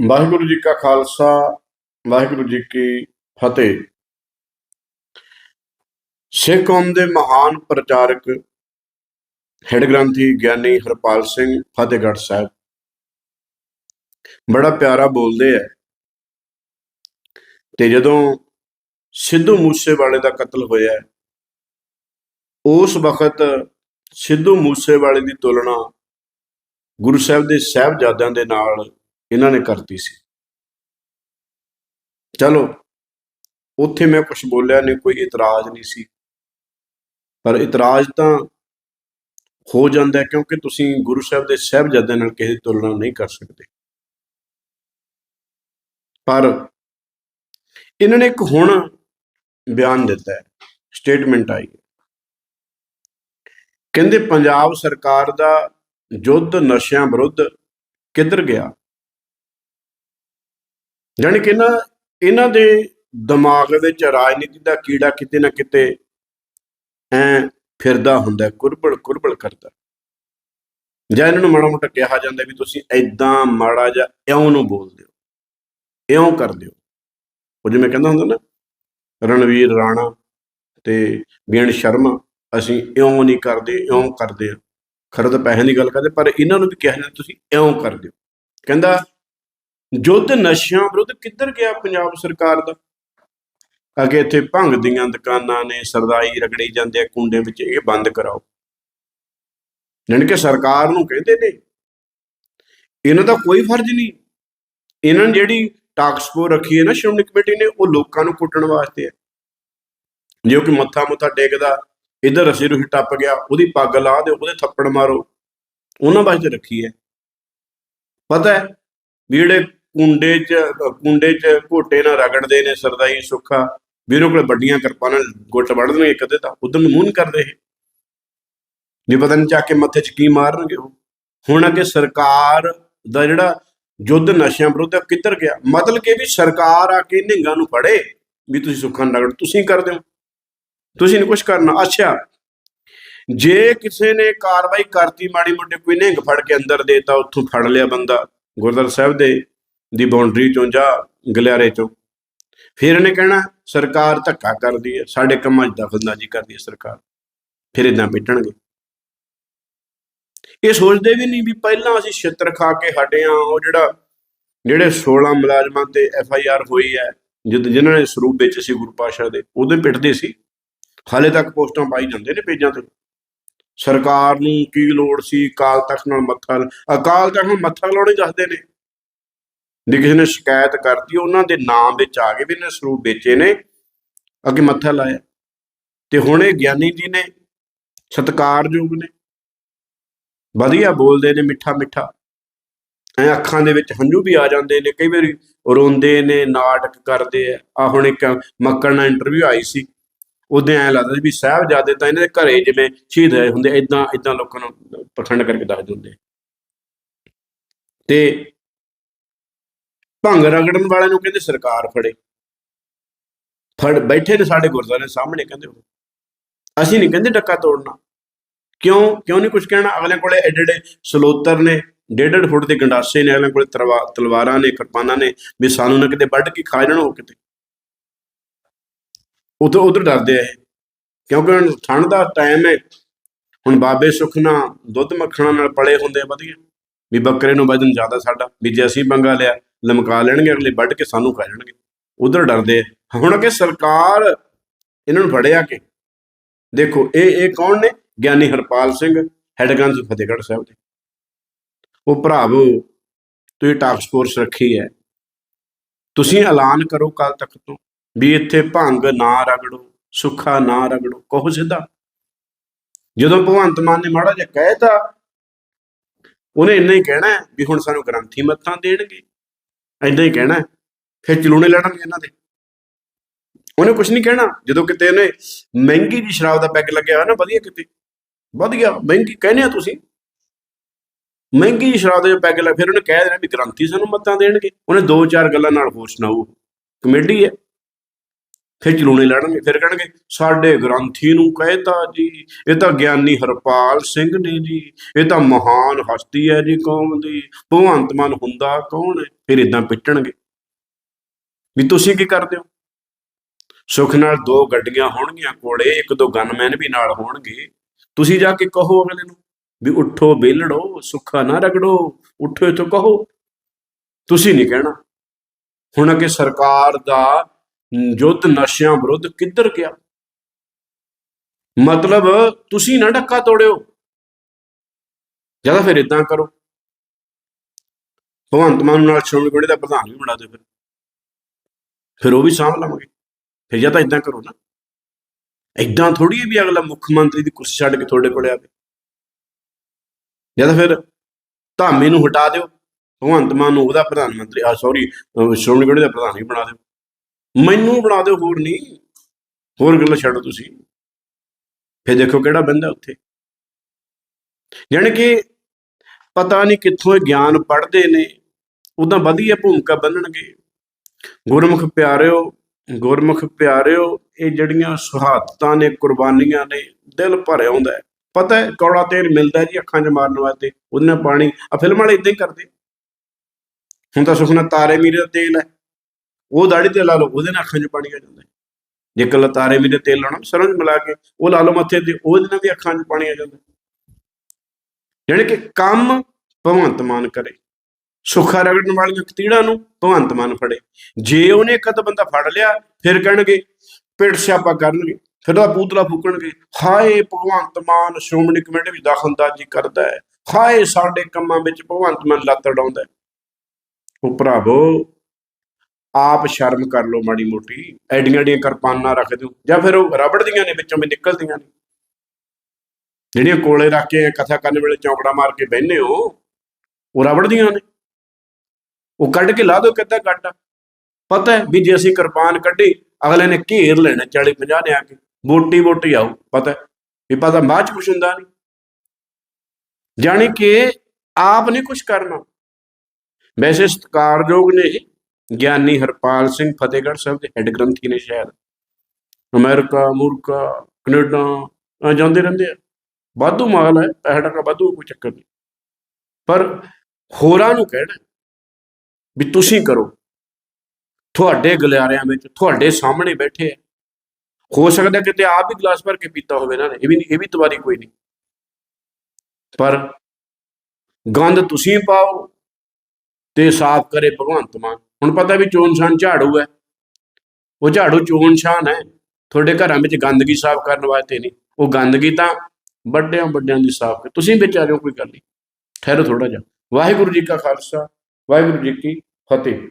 ਵਾਹਿਗੁਰੂ ਜੀ ਕਾ ਖਾਲਸਾ, ਵਾਹਿਗੁਰੂ ਜੀ ਕੀ ਫਤਿਹ। ਸਿੱਖ ਕੌਮ ਦੇ ਮਹਾਨ ਪ੍ਰਚਾਰਕ, ਹੈਡ ਗ੍ਰੰਥੀ ਗਿਆਨੀ ਹਰਪਾਲ ਸਿੰਘ, ਫਤਿਹਗੜ੍ਹ ਸਾਹਿਬ। ਬੜਾ ਪਿਆਰਾ ਬੋਲਦੇ ਆ। ਤੇ ਜਦੋਂ ਸਿੱਧੂ ਮੂਸੇਵਾਲੇ ਦਾ ਕਤਲ ਹੋਇਆ, ਉਸ ਵਕਤ ਸਿੱਧੂ ਮੂਸੇਵਾਲੇ ਦੀ ਤੁਲਨਾ ਗੁਰੂ ਸਾਹਿਬ ਦੇ ਸਾਹਿਬਜ਼ਾਦਿਆਂ ਦੇ ਨਾਲ ਇਹਨਾਂ ਨੇ ਕਰਤੀ ਸੀ। ਚਲੋ, ਉੱਥੇ ਮੈਂ ਕੁਝ ਬੋਲਿਆ ਨਹੀਂ ਕੋਈ ਇਤਰਾਜ਼ ਨਹੀਂ ਸੀ। ਪਰ ਇਤਰਾਜ਼ ਤਾਂ ਹੋ ਜਾਂਦਾ ਕਿਉਂਕਿ ਤੁਸੀਂ ਗੁਰੂ ਸਾਹਿਬ ਦੇ ਸਾਹਿਬਜ਼ਾਦਿਆਂ ਨਾਲ ਕਿਸੇ ਦੀ ਤੁਲਨਾ ਨਹੀਂ ਕਰ ਸਕਦੇ। ਪਰ ਇਹਨਾਂ ਨੇ ਇੱਕ ਹੁਣ ਬਿਆਨ ਦਿੱਤਾ ਹੈ, ਸਟੇਟਮੈਂਟ ਆਈ ਕਹਿੰਦੇ, ਪੰਜਾਬ ਸਰਕਾਰ ਦਾ ਯੁੱਧ ਨਸ਼ਿਆਂ ਵਿਰੁੱਧ ਕਿੱਧਰ ਗਿਆ? ਜਾਣੀ ਕਿ ਨਾ ਇਹਨਾਂ ਦੇ ਦਿਮਾਗ ਵਿੱਚ ਰਾਜਨੀਤੀ ਦਾ ਕੀੜਾ ਕਿਤੇ ਨਾ ਕਿਤੇ ਐ ਫਿਰਦਾ ਹੁੰਦਾ ਹੈ, ਕੁਰਬਲ ਕੁਰਬਲ ਕਰਦਾ। ਜਾਂ ਇਹਨਾਂ ਨੂੰ ਮਾੜਾ ਮੋਟਾ ਕਿਹਾ ਜਾਂਦਾ ਵੀ ਤੁਸੀਂ ਐਦਾਂ ਮਾੜਾ ਜਾਂ ਇਉਂ ਨੂੰ ਬੋਲਦੇ ਹੋ ਇਉਂ ਕਰਦੇ ਹੋ। ਉਹ ਜਿਵੇਂ ਕਹਿੰਦਾ ਹੁੰਦਾ ਨਾ ਰਣਵੀਰ ਰਾਣਾ ਤੇ ਬੀਣ ਸ਼ਰਮਾ ਅਸੀਂ ਇਉਂ ਨਹੀਂ ਕਰਦੇ ਇਉਂ ਕਰਦੇ ਆ ਖਰੋ ਤਾਂ ਪੈਸੇ ਦੀ ਗੱਲ ਕਰਦੇ ਪਰ ਇਹਨਾਂ ਨੂੰ ਵੀ ਕਿਹਾ ਜਾਂਦਾ ਤੁਸੀਂ ਇਉਂ ਕਰਦੇ ਹੋ। ਕਹਿੰਦਾ ਯੁੱਧ ਨਸ਼ਿਆਂ ਵਿਰੁੱਧ ਕਿੱਧਰ ਗਿਆ ਪੰਜਾਬ ਸਰਕਾਰ ਦਾ? ਅੱਗੇ ਇੱਥੇ ਭੰਗ ਦੀਆਂ ਦੁਕਾਨਾਂ ਨੇ ਸਰਦਾਈ ਰਗੜੀ ਜਾਂਦੇ ਆ, ਕੁੰਡੇ ਵਿੱਚ ਇਹ ਬੰਦ ਕਰਾਓ। ਜਾਣੀ ਕਿ ਸਰਕਾਰ ਨੂੰ ਕਹਿੰਦੇ ਨੇ, ਇਹਨਾਂ ਦਾ ਕੋਈ ਫਰਜ਼ ਨਹੀਂ। ਇਹਨਾਂ ਨੇ ਜਿਹੜੀ ਟਾਕਸਪੋ ਰੱਖੀ ਹੈ ਨਾ ਸ਼੍ਰੋਮਣੀ ਕਮੇਟੀ ਨੇ, ਉਹ ਲੋਕਾਂ ਨੂੰ ਕੁੱਟਣ ਵਾਸਤੇ ਹੈ। ਜੇ ਕੋਈ ਮੱਥਾ ਮੁੱਥਾ ਟੇਕਦਾ, ਇਧਰ ਰਸੀ ਰੁਹੀ ਟੱਪ ਗਿਆ, ਉਹਦੀ ਪੱਗ ਲਾ ਦਿਓ, ਉਹਦੇ ਥੱਪੜ ਮਾਰੋ, ਉਹਨਾਂ ਵਾਸਤੇ ਰੱਖੀ ਹੈ। ਪਤਾ ਹੈ, ਵੀ ਜਿਹੜੇ ਕੁੰਡੇ 'ਚ ਕੁੰਡੇ 'ਚ ਘੋਟੇ ਨਾਲ ਰਗੜਦੇ ਨੇ, ਸਰਦਾਈ ਸੁੱਖਾ। ਵੀ ਉਹਨਾਂ ਕੋਲ ਵੱਡੀਆਂ ਕਿਰਪਾਨਾਂ ਗੁੱਟ ਵੜਦੇ ਇੱਕ ਅੱਧੇ ਤਾਂ। ਉਧਰ ਮੂੰਹ ਕਰਦੇ ਇਹ। ਵੀ ਪਤਾ ਨਹੀਂ ਚੱਕ ਕੇ ਮੱਥੇ 'ਚ ਕੀ ਮਾਰਨਗੇ ਉਹ। ਹੁਣ ਅੱਗੇ ਸਰਕਾਰ ਦਾ ਜਿਹੜਾ ਯੁੱਧ ਨਸ਼ਿਆਂ ਵਿਰੁੱਧ ਕਿੱਧਰ ਗਿਆ? ਮਤਲਬ ਕਿ ਵੀ ਸਰਕਾਰ ਆ ਕੇ ਨਿਹੰਗਾਂ ਨੂੰ ਫੜੇ ਵੀ ਤੁਸੀਂ ਸੁੱਖਾਂ ਨਾਲ ਰਗੜ। ਤੁਸੀਂ ਕਰਦੇ ਹੋ। ਤੁਸੀਂ ਨਹੀਂ ਕੁਝ ਕਰਨਾ। ਅੱਛਾ, ਜੇ ਕਿਸੇ ਨੇ ਕਾਰਵਾਈ ਕਰਤੀ, ਮਾੜੀ ਮੋਟੀ ਕੋਈ ਨਿਹੰਗ ਫੜ ਕੇ ਅੰਦਰ ਦੇਤਾ, ਉੱਥੋਂ ਫੜ ਲਿਆ ਬੰਦਾ ਗੁਰਦੁਆਰਾ ਸਾਹਿਬ ਦੇ। ਦੀ ਬਾਉਂਡਰੀ ਚੋਂ ਜਾਂ ਗਲਿਆਰੇ ਚੋਂ। ਫਿਰ ਇਹਨੇ ਕਹਿਣਾ, ਸਰਕਾਰ ਧੱਕਾ ਕਰਦੀ ਹੈ, ਸਾਡੇ ਕੰਮਾਂ 'ਚ ਦਖਲਅੰਦਾਜ਼ੀ ਕਰਦੀ ਹੈ ਸਰਕਾਰ। ਫਿਰ ਇਦਾਂ ਪਿੱਟਣਗੇ। ਇਹ ਸੋਚਦੇ ਵੀ ਨਹੀਂ ਵੀ ਪਹਿਲਾਂ ਅਸੀਂ ਛਿੱਤਰ ਖਾ ਕੇ ਹਟੇ ਆ ਉਹ ਜਿਹੜਾ, ਜਿਹੜੇ 16 ਮੁਲਾਜ਼ਮਾਂ ਤੇ ਐਫ ਆਈ ਆਰ ਹੋਈ ਹੈ, ਜਦ, ਜਿਨ੍ਹਾਂ ਨੇ ਸਰੂਪ ਵਿੱਚ ਸੀ ਗੁਰੂ ਪਾਸ਼ਾ ਦੇ, ਉਹਦੇ ਪਿੱਟਦੇ ਸੀ। ਹਾਲੇ ਤੱਕ ਪੋਸਟਾਂ ਪਾਈ ਜਾਂਦੇ ਨੇ ਪੇਜਾਂ ਤੇ। ਸਰਕਾਰ ਨੂੰ ਕੀ ਲੋੜ ਸੀ, ਅਕਾਲ ਤਖਤ ਨਾਲ ਮੱਥਾ ਅਕਾਲ ਤਖਤ ਨੂੰ ਮੱਥਾ ਲਾਉਣੇ ਦੱਸਦੇ ਨੇ। ਜੇ ਕਿਸੇ ਨੇ ਸ਼ਿਕਾਇਤ ਕਰਤੀ, ਉਹਨਾਂ ਦੇ ਨਾਮ ਵਿੱਚ ਆ ਗਏ ਵੀ ਇਹਨੇ ਸਰੂਪ ਵੇਚੇ ਨੇ, ਅੱਗੇ ਮੱਥਾ ਲਾਇਆ। ਤੇ ਹੁਣ ਇਹ ਗਿਆਨੀ ਜੀ ਨੇ ਸਤਿਕਾਰਯੋਗ ਨੇ। ਵਧੀਆ ਬੋਲਦੇ ਨੇ, ਮਿੱਠਾ ਮਿੱਠਾ। ਐ ਅੱਖਾਂ ਦੇ ਵਿੱਚ ਹੰਝੂ ਵੀ ਆ ਜਾਂਦੇ ਨੇ, ਕਈ ਵਾਰੀ ਰੋਂਦੇ ਨੇ, ਨਾਟਕ ਕਰਦੇ ਆ। ਆ ਹੁਣ ਇੱਕ ਮੱਕੜ ਨਾਲ ਇੰਟਰਵਿਊ ਆਈ ਸੀ। ਉਦੋਂ ਐ ਲੱਗਦਾ ਸੀ ਵੀ ਸਾਹਿਬਜ਼ਾਦੇ ਤਾਂ ਇਹਨਾਂ ਦੇ ਘਰੇ ਜਿਵੇਂ ਸ਼ਹੀਦ ਹੋਏ ਹੁੰਦੇ ਇਦਾਂ ਇਦਾਂ ਲੋਕਾਂ ਨੂੰ ਪਖੰਡ ਕਰਕੇ ਦੱਸ ਦਿੰਦੇ। ਤੇ ਭੰਗ ਰਗੜਨ ਵਾਲਿਆਂ ਨੂੰ ਕਹਿੰਦੇ ਸਰਕਾਰ ਫੜੇ। ਫੜ, ਬੈਠੇ ਨੇ ਸਾਡੇ ਗੁਰਦੁਆਰੇ ਸਾਹਮਣੇ ਕਹਿੰਦੇ ਉਹ। ਅਸੀਂ ਨਹੀਂ ਕਹਿੰਦੇ ਡੱਕਾ ਤੋੜਨਾ। ਕਿਉਂ? ਕਿਉਂ ਨਹੀਂ ਕੁਝ ਕਹਿਣਾ? ਅਗਲੇ ਕੋਲੇ ਐਡੇ ਐਡੇ ਸਲੋਤਰ ਨੇ ਡੇਢ ਡੇਢ ਫੁੱਟ ਦੇ ਗੰਡਾਸੇ ਨੇ, ਅਗਲੇ ਕੋਲੇ ਤਰਵਾ- ਤਲਵਾਰਾਂ ਨੇ, ਕਿਰਪਾਨਾਂ ਨੇ, ਵੀ ਸਾਨੂੰ ਨਾ ਕਿਤੇ ਵੱਢ ਕੇ ਖਾ ਜਾਣ ਉਹ ਕਿਤੇ। ਉਧਰ ਉਧਰ ਡਰਦੇ ਆ ਇਹ। ਕਿਉਂਕਿ ਹੁਣ ਠੰਡ ਦਾ ਟਾਈਮ ਹੈ। ਹੁਣ ਬਾਬੇ ਸੁੱਖ ਦੁੱਧ ਮੱਖਣਾ ਨਾਲ ਪਲੇ ਹੁੰਦੇ ਆ ਵਧੀਆ। ਵੀ ਬੱਕਰੇ ਨੂੰ ਵਜਨ ਜ਼ਿਆਦਾ ਸਾਡਾ। ਵੀ ਜੇ ਅਸੀਂ ਪੰਗਾ ਲਿਆ ਲਮਕਾ ਲੈਣਗੇ, ਅਗਲੇ ਵੱਢ ਕੇ ਸਾਨੂੰ ਖਾ ਜਾਣਗੇ। ਉਧਰ ਡਰਦੇ ਹੁਣ ਕਿ ਸਰਕਾਰ ਇਹਨਾਂ ਨੂੰ ਫੜਿਆ ਕਿ ਦੇਖੋ, ਇਹ ਇਹ ਕੌਣ ਨੇ? ਗਿਆਨੀ ਹਰਪਾਲ ਸਿੰਘ, ਹੈਡਗੰਜ, ਫਤਿਹਗੜ੍ਹ ਸਾਹਿਬ ਦੇ। ਉਹ ਭਰਾਵੋ ਤੁਸੀਂ ਟਾਸਕ ਫੋਰਸ ਰੱਖੀ ਹੈ। ਤੁਸੀਂ ਐਲਾਨ ਕਰੋ ਕੱਲ ਤੱਕ ਤੋਂ ਵੀ ਇੱਥੇ ਭੰਗ ਨਾ ਰਗੜੋ, ਸੁੱਖਾ ਨਾ ਰਗੜੋ ਕਹੋ ਸਿੱਧਾ। ਜਦੋਂ ਭਗਵੰਤ ਮਾਨ ਨੇ ਮਾੜਾ ਜਿਹਾ ਕਹਿਤਾ ਉਹਨੇ ਇੰਨਾ ਹੀ ਕਹਿਣਾ ਵੀ ਹੁਣ ਸਾਨੂੰ ਗ੍ਰੰਥੀ ਮੱਤਾਂ ਦੇਣਗੇ। ਇੰਨਾ ਹੀ ਕਹਿਣਾ ਫਿਰ ਚਲੂਣੇ ਲੜਨਗੇ ਇਹਨਾਂ ਦੇ। ਉਹਨੇ ਕੁਝ ਨਹੀਂ ਕਹਿਣਾ। ਜਦੋਂ ਕਿਤੇ ਉਹਨੇ ਮਹਿੰਗੀ ਜੀ ਸ਼ਰਾਬ ਦਾ ਪੈਗ ਲੱਗਿਆ ਹੋਇਆ ਨਾ, ਵਧੀਆ ਕਿਤੇ। ਵਧੀਆ, ਮਹਿੰਗੀ ਕਹਿੰਦੇ ਆ ਤੁਸੀਂ। ਮਹਿੰਗੀ ਜਿਹੀ ਸ਼ਰਾਬ ਦੇ ਪੈਗ ਲੱਗ, ਫਿਰ ਉਹਨੇ ਕਹਿ ਦੇਣਾ ਵੀ ਗ੍ਰੰਥੀ ਸਾਨੂੰ ਮੱਤਾਂ ਦੇਣਗੇ। ਉਹਨੇ ਦੋ ਚਾਰ ਗੱਲਾਂ ਨਾਲ ਹੋਰ ਸੁਣਾਊ ਕਮੇਡੀ ਹੈ। ਫਿਰ ਚਲੂਣੇ ਲੜਨਗੇ ਫਿਰ ਕਹਿਣਗੇ, ਸਾਡੇ ਗ੍ਰੰਥੀ ਨੂੰ ਕਹਿਤਾ ਜੀ, ਇਹ ਤਾਂ ਗਿਆਨੀ ਹਰਪਾਲ ਸਿੰਘ ਨੇ ਜੀ, ਇਹ ਤਾਂ ਮਹਾਨ ਹਸਤੀ ਹੈ ਜੀ ਕੌਮ ਦੀ, ਭਗਵੰਤ ਮਾਨ ਹੁੰਦਾ ਕੌਣ ਹੈ? ਫਿਰ ਇਦਾਂ ਪਿੱਟਣਗੇ। ਵੀ ਤੁਸੀਂ ਕੀ ਕਰਦੇ ਹੋ? ਸੁਖ ਨਾਲ ਦੋ ਗੱਡੀਆਂ ਹੋਣਗੀਆਂ ਕੋਲੇ, ਇੱਕ ਦੋ ਗਨਮੈਨ ਵੀ ਨਾਲ ਹੋਣਗੇ। ਤੁਸੀਂ ਜਾ ਕੇ ਕਹੋ ਅਗਲੇ ਨੂੰ ਵੀ ਉੱਠੋ ਬੇਲੜੋ ਸੁੱਖਾ ਨਾ ਰਗੜੋ, ਉੱਠੋ ਇਥੋਂ ਕਹੋ। ਤੁਸੀਂ ਨਹੀਂ ਕਹਿਣਾ। ਹੁਣ ਅੱਗੇ ਸਰਕਾਰ ਦਾ ਯੁੱਧ ਨਸ਼ਿਆਂ ਵਿਰੁੱਧ ਕਿੱਧਰ ਗਿਆ? ਮਤਲਬ ਤੁਸੀਂ ਨਾ ਡੱਕਾ ਤੋੜਿਓ। ਜਾਂ ਫਿਰ ਇਦਾਂ ਕਰੋ। ਭਗਵੰਤ ਮਾਨ ਨਾਲ ਸ਼੍ਰੋਮਣੀ ਕਮੇਟੀ ਦਾ ਪ੍ਰਧਾਨ ਵੀ ਬਣਾ ਦਿਓ ਫਿਰ। ਫਿਰ ਉਹ ਵੀ ਸਾਂਭ ਲਵਾਂਗੇ। ਫਿਰ ਜਾਂ ਤਾਂ ਇਦਾਂ ਕਰੋ ਨਾ। ਇਦਾਂ ਥੋੜੀ ਵੀ ਅਗਲਾ ਮੁੱਖ ਮੰਤਰੀ ਦੀ ਕੁਰਸੀ ਛੱਡ ਕੇ ਤੁਹਾਡੇ ਕੋਲੇ ਆਵੇ। ਜਾਂ ਤਾਂ ਫਿਰ ਧਾਮੇ ਨੂੰ ਹਟਾ ਦਿਓ। ਭਗਵੰਤ ਮਾਨ ਨੂੰ ਉਹਦਾ ਪ੍ਰਧਾਨ ਮੰਤਰੀ ਆ ਸੌਰੀ ਸ਼੍ਰੋਮਣੀ ਕਮੇਟੀ ਦਾ ਪ੍ਰਧਾਨ ਵੀ ਬਣਾ ਦਿਓ। ਮੈਨੂੰ ਬਣਾ ਦਿਓ, ਹੋਰ ਨਹੀਂ। ਹੋਰ ਗੱਲਾਂ ਛੱਡੋ ਤੁਸੀਂ। ਫਿਰ ਦੇਖੋ ਕਿਹੜਾ ਬੰਦਾ ਉੱਥੇ। ਯਾਨੀ ਕਿ ਪਤਾ ਨਹੀਂ ਕਿੱਥੋਂ ਇਹ ਗਿਆਨ ਪੜ੍ਹਦੇ ਨੇ। ਉਦਾਂ ਵਧੀਆ ਭੂਮਿਕਾ ਬੰਨਣਗੇ। ਗੁਰਮੁਖ ਪਿਆਰਿਓ ਗੁਰਮੁਖ ਪਿਆਰਿਓ, ਇਹ ਜਿਹੜੀਆਂ ਸੁਹਾਦਤਾਂ ਨੇ, ਕੁਰਬਾਨੀਆਂ ਨੇ, ਦਿਲ ਭਰ ਆਉਂਦਾ ਹੈ। ਪਤਾ ਹੈ, ਕੌੜਾ ਤੇਲ ਮਿਲਦਾ ਜੀ ਅੱਖਾਂ 'ਚ ਮਾਰਨ ਵਾਸਤੇ, ਉਹਦੇ ਨਾਲ ਪਾਣੀ। ਆ ਫਿਲਮ ਵਾਲੇ ਇਦਾਂ ਹੀ ਕਰਦੇ। ਹੁਣ ਤਾਂ ਸੁਖਨਾ ਤਾਰੇ ਮੀਰੇ ਦਾ ਤੇਲ ਹੈ। ਉਹ ਦਾੜੀ ਤੇ ਲਾ ਲਓ, ਉਹਦੇ ਨਾਲ ਅੱਖਾਂ 'ਚ ਪਾਣੀ ਆ ਜਾਂਦਾ ਹੈ। ਜੇ ਕੱਲਾ ਤਾਰੇ ਮੀਰੇ ਤੇਲ ਲਾਉਣਾ, ਸਰੋਂ ਮਿਲਾ ਕੇ ਉਹ ਲਾ ਲਓ ਮੱਥੇ ਤੇ, ਉਹਦੇ ਨਾਲ ਵੀ ਅੱਖਾਂ 'ਚ ਪਾਣੀ ਆ ਜਾਂਦਾ ਹੈ। ਕਿ ਕੰਮ ਭਗਵੰਤ ਮਾਨ ਕਰੇ। ਸੁੱਖਾ ਰਗੜਨ ਵਾਲੀਆਂ ਕਤੀੜਾਂ ਨੂੰ ਭਗਵੰਤ ਮਾਨ ਫੜੇ। ਜੇ ਉਹਨੇ ਇੱਕ ਅੱਧਾ ਬੰਦਾ ਫੜ ਲਿਆ, ਫਿਰ ਕਹਿਣਗੇ ਪਿੱਟ ਸਿਆਪਾ ਕਰਨਗੇ, ਫਿਰ ਉਹਦਾ ਪੂਤਲਾ ਫੂਕਣਗੇ। ਹਾਏ, ਭਗਵੰਤ ਮਾਨ ਸ਼੍ਰੋਮਣੀ ਕਮੇਟੀ ਵਿੱਚ ਦਖਲਅੰਦਾਜ਼ੀ ਕਰਦਾ ਹੈ। ਹਾਏ, ਸਾਡੇ ਕੰਮਾਂ ਵਿੱਚ ਭਗਵੰਤ ਮਾਨ ਲੱਤ ਅਡਾਉਂਦਾ ਹੈ। ਉਹ ਭਰਾਵੋ ਆਪ ਸ਼ਰਮ ਕਰ ਲਓ ਮਾੜੀ ਮੋਟੀ। ਐਡੀਆਂ ਐਡੀਆਂ ਕਿਰਪਾਨਾਂ ਰੱਖ ਦਿਓ। ਜਾਂ ਫਿਰ ਉਹ ਰਬੜ ਦੀਆਂ ਨੇ, ਵਿੱਚੋਂ ਵੀ ਨਿਕਲਦੀਆਂ ਨੇ। ਜਿਹੜੀਆਂ ਕੋਲੇ ਰੱਖ ਕੇ ਕਥਾ ਕਰਨ ਵੇਲੇ ਚੌਂਕੜਾ ਮਾਰ ਕੇ ਬਹਿੰਦੇ ਹੋ, ਉਹ ਰਬੜ ਦੀਆਂ ਨੇ। ਉਹ ਕੱਢ ਕੇ ਲਾ ਦਿਓ ਕਿੱਦਾਂ ਕੱਢ ਪਤਾ ਹੈ ਵੀ ਜੇ ਅਸੀਂ ਕਿਰਪਾਨ ਕੱਢੀ, ਅਗਲੇ ਨੇ ਘੇਰ ਲੈਣਾ 40 50 ਨੇ ਆ ਕੇ। ਵੋਟੀ ਵੋਟੀ ਆਊ, ਪਤਾ ਵੀ ਪਤਾ ਬਾਅਦ ਚ ਕੁਛ ਹੁੰਦਾ ਨਹੀਂ। ਜਾਣੀ ਕਿ ਆਪ ਨੇ ਕੁਛ ਕਰਨਾ। ਵੈਸੇ ਸਤਿਕਾਰਯੋਗ ਨੇ ਗਿਆਨੀ ਹਰਪਾਲ ਸਿੰਘ ਫਤਿਹਗੜ੍ਹ ਸਾਹਿਬ ਦੇ ਹੈੱਡ ਗ੍ਰੰਥੀ ਨੇ ਸ਼ਾਇਦ। ਅਮਰੀਕਾ ਮੁਰਕਾ ਕੈਨੇਡਾ ਜਾਂਦੇ ਰਹਿੰਦੇ ਆ। ਵਾਧੂ ਮਾਲ ਹੈ, ਪੈਸਾ ਟਕਾ ਵਾਧੂ, ਕੋਈ ਚੱਕਰ ਨਹੀਂ। ਪਰ ਹੋਰਾਂ ਨੂੰ ਕਹਿਣਾ ਵੀ ਤੁਸੀਂ ਕਰੋ। ਤੁਹਾਡੇ ਗਲਿਆਰਿਆਂ ਵਿੱਚ, ਤੁਹਾਡੇ ਸਾਹਮਣੇ ਬੈਠੇ ਆ। ਹੋ ਸਕਦਾ ਕਿਤੇ ਆਪ ਵੀ ਗਲਾਸ ਭਰ ਕੇ ਪੀਤਾ ਹੋਵੇ ਨਾ, ਇਹ ਵੀ ਨਹੀਂ, ਇਹ ਵੀ ਤਵਾਰੀ ਕੋਈ ਨਹੀਂ। ਪਰ ਗੰਦ ਤੁਸੀਂ ਪਾਓ ਤੇ ਸਾਫ਼ ਕਰੇ ਭਗਵੰਤ ਮਾਨ। ਹੁਣ ਪਤਾ ਵੀ ਚੋਣ ਸ਼ਾਨ ਝਾੜੂ ਹੈ। ਉਹ ਝਾੜੂ ਚੋਣ ਸ਼ਾਨ ਹੈ। ਤੁਹਾਡੇ ਘਰਾਂ ਵਿੱਚ ਗੰਦਗੀ ਸਾਫ਼ ਕਰਨ ਵਾਸਤੇ ਨਹੀਂ। ਉਹ ਗੰਦਗੀ ਤਾਂ ਵੱਡਿਆਂ ਵੱਡਿਆਂ ਦੀ ਸਾਫ਼ ਤੁਸੀਂ ਵਿੱਚ ਆ ਜਾਓ ਕੋਈ ਗੱਲ ਨਹੀਂ। ਠਹਿਰੋ ਥੋੜਾ ਜਿਹਾ। ਵਾਹਿਗੁਰੂ ਜੀ ਕਾ ਖਾਲਸਾ, ਵਾਹਿਗੁਰੂ ਜੀ ਕੀ ਫਤਿਹ।